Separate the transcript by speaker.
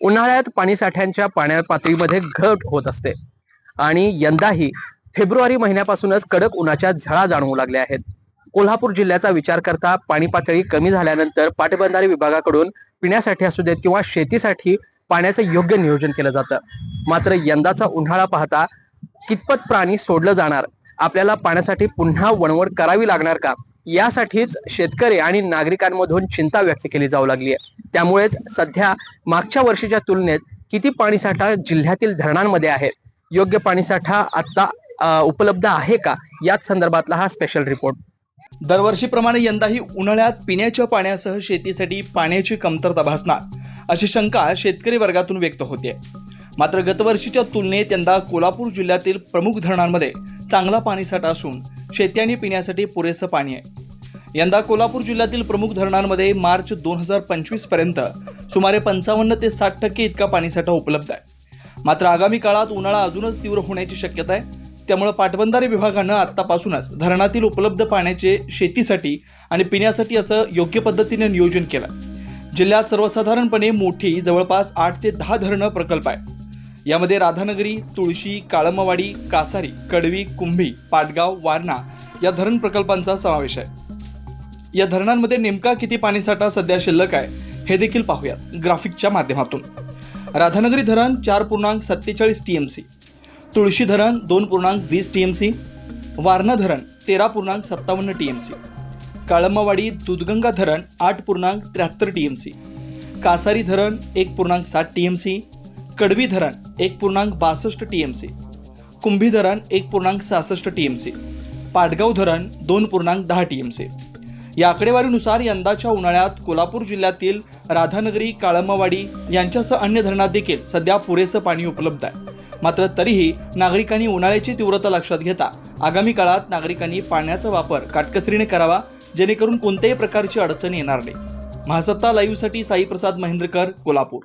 Speaker 1: उन्हाळ्यात पाणीसाठ्यांच्या पाण्या पातळीमध्ये घट होत असते. आणि यंदाही फेब्रुवारी महिन्यापासूनच कडक उन्हाच्या झळा जाणवू लागल्या आहेत. कोल्हापूर जिल्ह्याचा विचार करता पाणी पातळी कमी झाल्यानंतर पाटबंधारे विभागाकडून पिण्यासाठी असू देत किंवा शेतीसाठी पाण्याचं योग्य नियोजन केलं जातं. मात्र यंदाचा उन्हाळा पाहता कितपत प्राणी सोडलं जाणार? आपल्याला पाण्यासाठी पुन्हा वणवण करावी लागणार का? यासाठीच शेतकरी आणि नागरिकांमधून चिंता व्यक्त केली जाऊ लागली आहे. त्यामुळेच सध्या मागच्या वर्षीच्या तुलनेत किती पाणीसाठा जिल्ह्यातील धरणांमध्ये आहे? योग्य पाणीसाठा आता उपलब्ध आहे का? याच संदर्भातला हा स्पेशल रिपोर्ट
Speaker 2: दरवर्षीप्रमाणे यंदाही उन्हाळ्यात पिण्याच्या पाण्यासह शेतीसाठी पाण्याची कमतरता भासणार अशी शंका शेतकरी वर्गातून व्यक्त होते. मात्र गतवर्षीच्या तुलनेत यंदा कोल्हापूर जिल्ह्यातील प्रमुख धरणांमध्ये चांगला पाणीसाठा असून शेती आणि पिण्यासाठी पुरेसं पाणी आहे. यंदा कोल्हापूर जिल्ह्यातील प्रमुख धरणांमध्ये मार्च दोन हजार पंचवीसपर्यंत सुमारे पंचावन्न ते साठ टक्के इतका पाणीसाठा उपलब्ध आहे. मात्र आगामी काळात उन्हाळा अजूनच तीव्र होण्याची शक्यता आहे. त्यामुळे पाटबंधारे विभागानं आत्तापासूनच धरणातील उपलब्ध पाण्याचे शेतीसाठी आणि पिण्यासाठी असं योग्य पद्धतीने नियोजन केलं. जिल्ह्यात सर्वसाधारणपणे मोठी जवळपास आठ ते दहा धरणं प्रकल्प आहे यामध्ये राधानगरी तुळशी काळमवाडी कासारी कडवी कुंभी पाटगाव वारणा या धरण प्रकल्पांचा समावेश आहे. या धरणांमध्ये नेमका किती पाणीसाठा सध्या शिल्लक आहे हे देखील पाहूयात ग्राफिकच्या माध्यमातून. राधानगरी धरण चार पूर्णांक सत्तेचाळीस टी एम सी तुळशी धरण दोन पूर्णांक वीस टी एम सी वारणा धरण तेरा पूर्णांक सत्तावन्न T M C Kalambawadi Dudhganga धरण आठ पूर्णांक त्र्याहत्तर टी एम सी कासारी धरण एक पूर्णांक सात टी एम सी कडवी धरण एक पूर्णांक बासष्ट टी एम सी कुंभी धरण एक पूर्णांक सहासष्ट टी एम सी पाटगाव धरण दोन पूर्णांक दहा टी एम सी या आकडेवारीनुसार यंदाच्या उन्हाळ्यात कोल्हापूर जिल्ह्यातील राधानगरी काळंबावाडी यांच्यासह अन्य धरणात देखील सध्या पुरेसं पाणी उपलब्ध आहे. मात्र तरीही नागरिकांनी उन्हाळ्याची तीव्रता लक्षात घेता आगामी काळात नागरिकांनी पाण्याचा वापर काटकसरीने करावा जेणेकरून कोणत्याही प्रकारची अडचण येणार नाही. महासत्ता लाईव्हसाठी साईप्रसाद महेंद्रकर कोल्हापूर.